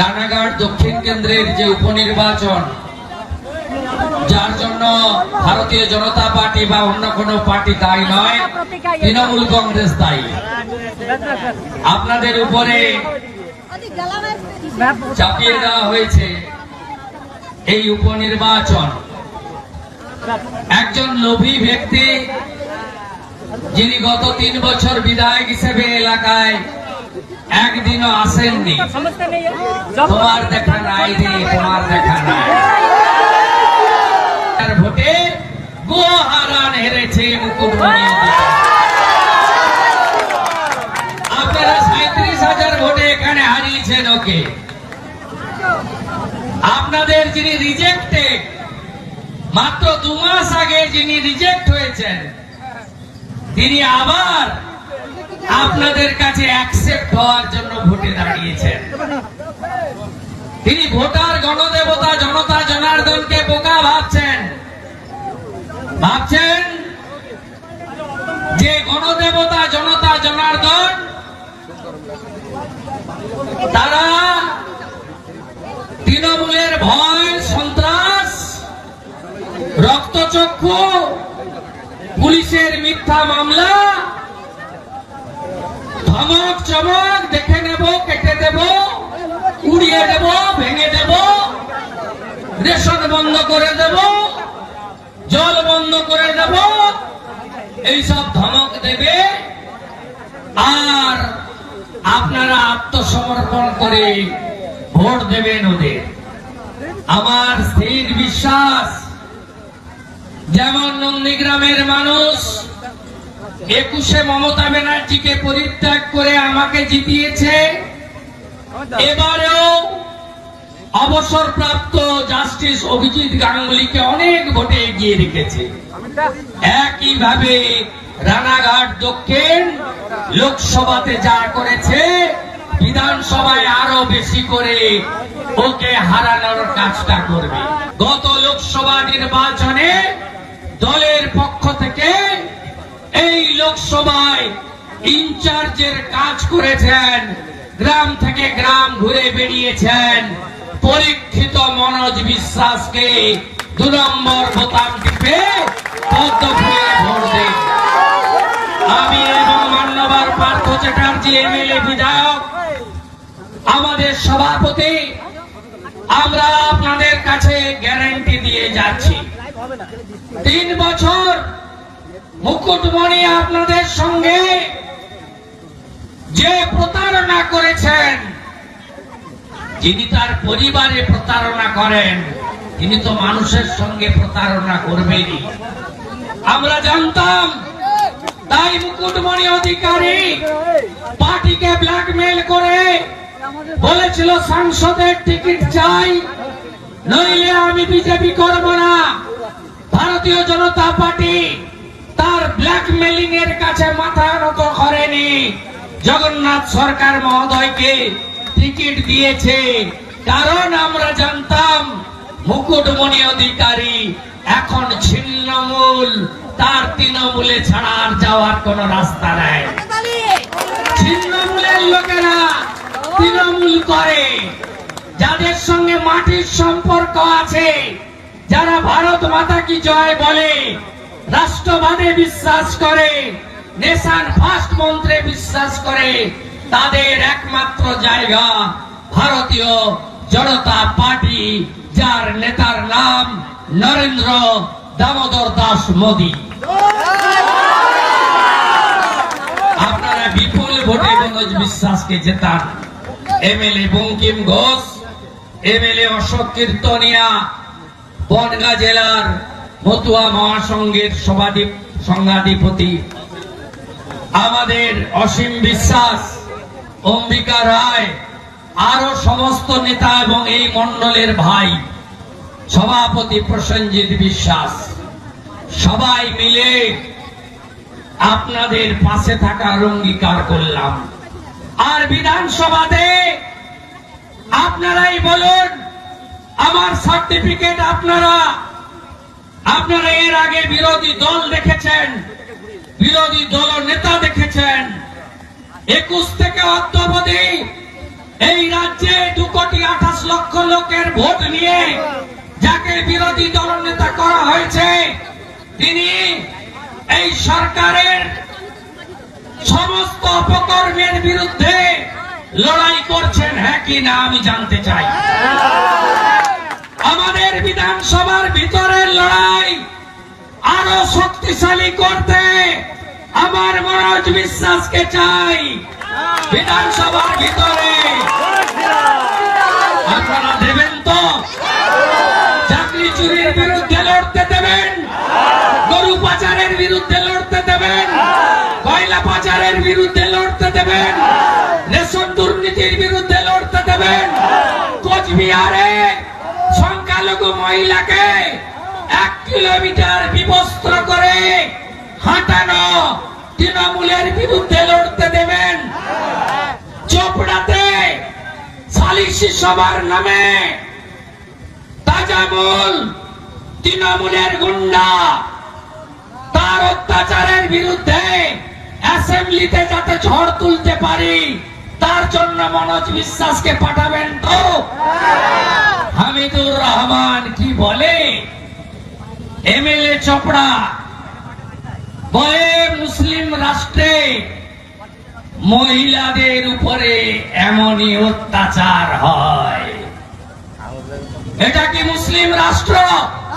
রানাঘাট দক্ষিণ কেন্দ্রের যে উপনির্বাচন, যার জন্য ভারতীয় জনতা পার্টি বা অন্য কোনো পার্টি দায়ী নয়, তৃণমূল কংগ্রেস দায়ী। আপনাদের উপরে চাপিয়ে দেওয়া হয়েছে এই উপনির্বাচন। একজন লোভী ব্যক্তি, যিনি গত তিন বছর বিধায়ক হিসেবে এলাকায় একদিনও আসেননি। তোমার দেখা নাই রে, তোমার দেখা নাই। ভোটে গোহারান হেরেছে আপনারা সাঁত্রিশ হাজার ভোটে এখানে হারিয়েছেন ওকে। আপনাদের যিনি রিজেক্টেড মাত্র দু মাস আগে যিনি রিজেক্ট হয়েছেন, তিনি আবার আপনাদের কাছে অ্যাকসেপ্ট হওয়ার জন্য ভোটে দাঁড়িয়েছেন। তিনি ভোটার, গণদেবতা, জনতা, জনার্দনকে বোকা ভাবছেন। ভাবছেন যে গণদেবতা, জনতা, জনার্দন, তারা তৃণমূলের ভয়, সন্ত্রাস, রক্তচক্ষু, পুলিশের মিথ্যা মামলা ধমক চমক দেখে নেব, কেটে দেব, উড়িয়ে দেব, ভেঙে দেব, রেশন বন্ধ করে দেব, জল বন্ধ করে দেব, এইসব ধমক দেবে। আর আপনারা আত্মসমর্পণ করে ভোট দেবেন ওদের। আমার স্থির বিশ্বাস, যেমন নন্দীগ্রামের মানুষ একুশে মমতা ব্যানার্জিকে পরিত্যাগ করে আমাকে জিতিয়েছে। এবারেও অবসরপ্রাপ্ত জাস্টিস অভিজিৎ গাঙ্গুলিকে অনেক ভোটে এগিয়ে রেখেছে। একইভাবে রানাঘাট দক্ষিণ লোকসভাতে যা করেছে বিধানসভায় আরও বেশি করে ওকে হারানোর কাজটা করবে। গত লোকসভা নির্বাচনে দলের পক্ষ লোকসভায় ইনচার্জের কাজ করেছেন, গ্রাম থেকে গ্রাম ঘুরে বেরিয়েছেন পরীক্ষিত মনোজ বিশ্বাসকে দু নম্বর বোতাম টিপে আমি এবং মান্যবর পার্থ চ্যাটার্জি, এমএলএ, বিধায়ক, আমাদের সভাপতি, আমরা আপনাদের কাছে গ্যারান্টি দিয়ে যাচ্ছি। তিন বছর মুকুটমণি আপনাদের সঙ্গে যে প্রতারণা করেছেন, যিনি তার পরিবারে প্রতারণা করেন, তিনি তো মানুষের সঙ্গে প্রতারণা করবেনই। আমরা জানতাম, তাই মুকুটমণি অধিকারী পার্টিকে ব্ল্যাকমেল করে বলেছিল, সাংসদের টিকিট চাই, নইলে আমি বিজেপি করব না। ভারতীয় জনতা পার্টি তার ব্ল্যাকমেলিং এর কাছে মাথা নত করেনি। জগন্নাথ সরকার মহোদয়কে টিকিট দিয়েছে। কারণ আমরা জানতাম, মুকুটমণি অধিকারী এখন ছিন্নমূল। তার তৃণমূলে ছাড়া আর যাওয়ার কোন রাস্তা নাই। ছিন্নমূলের লোকেরা তৃণমূল করে। যাদের সঙ্গে মাটির সম্পর্ক আছে, যারা ভারত মাতা কি জয় বলে রাষ্ট্রবাদে বিশ্বাস করে নেশান ফার্স্ট মন্ত্রে বিশ্বাস করে, তাদের একমাত্র জায়গা ভারতীয় জনতা পার্টি, যার নেতার নাম নরেন্দ্র দামোদর দাস মোদী। আপনারা বিপুল ভোটে মনোজ বিশ্বাসকে জেতান। এমএলএ বঙ্কিম ঘোষ, এমএলএ অশোক কীর্তনিয়া, বনগা জেলার মতুয়া মহাসংঘের সভাধি সংঘাধিপতি আমাদের অসীম বিশ্বাস, অম্বিকা রায়, আরও সমস্ত নেতা এবং এই মন্ডলের ভাই, সভাপতি প্রসেনজিৎ বিশ্বাস। সবাই মিলে আপনাদের পাশে থাকার অঙ্গীকার করলাম। আর বিধানসভাতে আপনারাই বলুন, আমার সার্টিফিকেট আপনারা আপনারা এর আগে বিরোধী দল দেখেছেন, বিরোধী দল নেতা দেখেছেন। একুশ থেকে অদ্যাবধি এই রাজ্যে দু কোটি আঠাশ লক্ষ লোকের ভোট নিয়ে যাকে বিরোধী দলনেতা করা হয়েছে, তিনি এই সরকারের সমস্ত অপকর্মের বিরুদ্ধে লড়াই করছেন হ্যাঁ কি না আমি জানতে চাই। আমাদের বিধানসভার ভিতরের লড়াই আরও শক্তিশালী করতে আমার মনোজ বিশ্বাসকে চাই। বিধানসভার ভিতরে। আপনারা দেবেন তো? চাকরি চুরির বিরুদ্ধে লড়তে দেবেন। গরু পাচারের বিরুদ্ধে লড়তে দেবেন। কয়লা পাচারের বিরুদ্ধে লড়তে দেবেন। রেশন দুর্নীতির বিরুদ্ধে লড়তে দেবেন। কোচবিহারে সংখ্যালঘু মহিলাকে এক কিলোমিটার বিবস্ত্র করে হাঁটানো তৃণমূলের বিরুদ্ধে লড়তে দেবেন। চোপড়াতে সালিসি সভার নামে তাজামুল তৃণমূলের গুন্ডা তার অত্যাচারের বিরুদ্ধে অ্যাসেম্বলিতে যাতে ঝড় তুলতে পারি, তার জন্য মনোজ বিশ্বাসকে পাঠাবেন তো? হামিদুর রহমান কি বলে? এমএলএ চোপড়া বলে মুসলিম রাষ্ট্রে মহিলাদের উপরে এমনই অত্যাচার হয়। এটা কি মুসলিম রাষ্ট্র?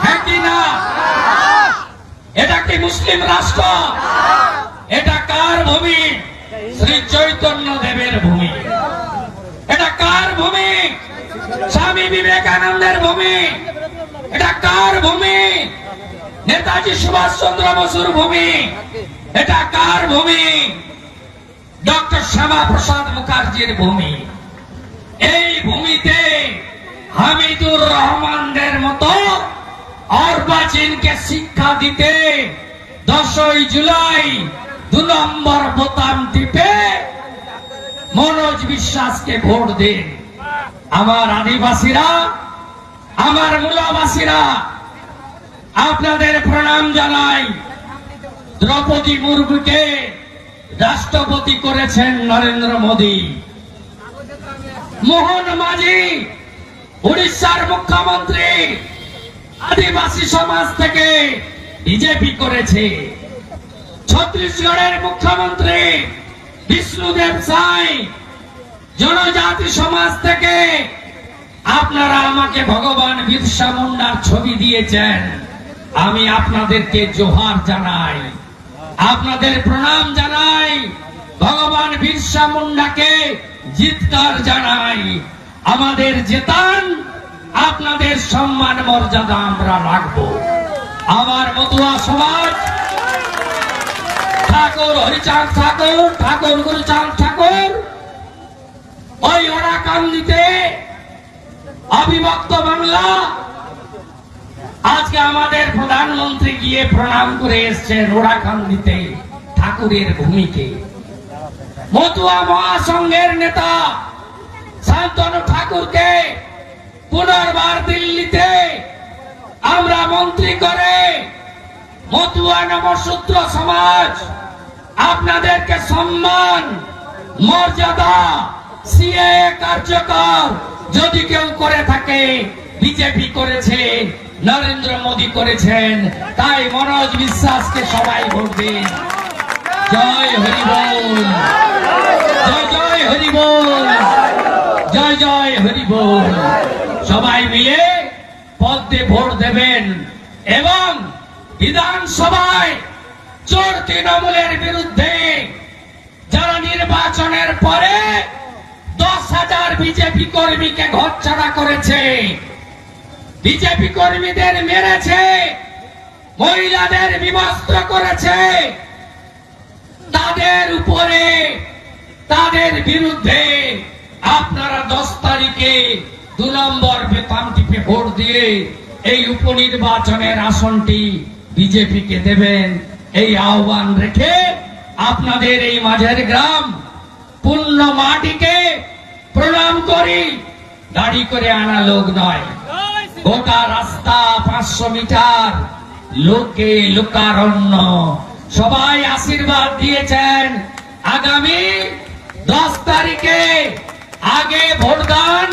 হ্যাঁ কি না? এটা কি মুসলিম রাষ্ট্র? এটা কার ভূমি? শ্রী চৈতন্য দেবের ভূমি। এটা কার ভূমি? স্বামী বিবেকানন্দের ভূমি। এটা কার ভূমি? নেতাজি সুভাষ চন্দ্র বসুর ভূমি। এটা কার ভূমি? ডক্টর শ্যামা প্রসাদ মুখার্জির ভূমি। এই ভূমিতে হামিদুর রহমানদের মতো অর্বাচীনকে শিক্ষা দিতে দশই জুলাই দু নম্বর বোতাম টিপে মনোজ বিশ্বাসকে ভোট দিন। আমার আদিবাসীরা আমার মূলাবাসীরা আপনাদের প্রণাম জানাই। দ্রৌপদী মুর্মুকে রাষ্ট্রপতি করেছেন নরেন্দ্র মোদী। মোহন মাঝি, উড়িষ্যার মুখ্যমন্ত্রী, আদিবাসী সমাজ থেকে বিজেপি করেছে। ছত্তিশগড়ের মুখ্যমন্ত্রী বিষ্ণুদেব সাই, জনজাতি সমাজ থেকে আপনারা আমাকে ভগবান বিরসা মুন্ডার ছবি দিয়েছেন। আমি আপনাদেরকে জোহার জানাই। আপনাদের প্রণাম জানাই। ভগবান বিরসা মুন্ডাকে জিতকার জানাই। আমাদের জেতান, আপনাদের সম্মান মর্যাদা আমরা রাখব। আমার মতুয়া সমাজ, ঠাকুর হরিচাঁদ ঠাকুর ঠাকুর গুরুচাঁদ ঠাকুর, ওই ওরাকান্দিতে অবিভক্ত বাংলা আজকে আমাদের প্রধানমন্ত্রী গিয়ে প্রণাম করে এসছেন ওরাকান্দিতে ঠাকুরের ভূমিকে। মতুয়া মহাসংঘের নেতা শান্তনু ঠাকুরকে পুনর্বার দিল্লিতে আমরা মন্ত্রী করে মতুয়া নবসূত্র সমাজ আপনাদেরকে সম্মান, মর্যাদা সিএ কার্যকর যদি কেউ করে থাকে বিজেপি করেছে, নরেন্দ্র মোদী করেছেন, তাই মনোজ বিশ্বাসকে সবাই ভোট দিন। জয় হরি বল। জয় জয় হরি বল। জয় জয় হরি বল। সবাই মিলে পদ্মে ভোট দেবেন এবং বিধানসভায় চোর তৃণমূলের বিরুদ্ধে যারা নির্বাচনের পরে দশ হাজার বিজেপি কর্মীকে ঘরছাড়া করেছে বিজেপি কর্মীদের মেরেছে, মহিলাদের বিবস্ত্র করেছে। তাদের উপরে, তাদের বিরুদ্ধে আপনারা দশ তারিখে দু নম্বর বেতন টিপে ভোট দিয়ে এই উপনির্বাচনের আসনটি বিজেপিকে দেবেন। এই আহ্বান রেখে আপনাদের এই মাঝের গ্রাম পূর্ণ মাটিকে প্রণাম করি। গাড়ি করে আনা লোক নয়। গোটা রাস্তা পাঁচশো মিটার। লোকে লোকারণ্য। সবাই আশীর্বাদ দিয়েছেন। আগামী দশ তারিখে আগে ভোটদান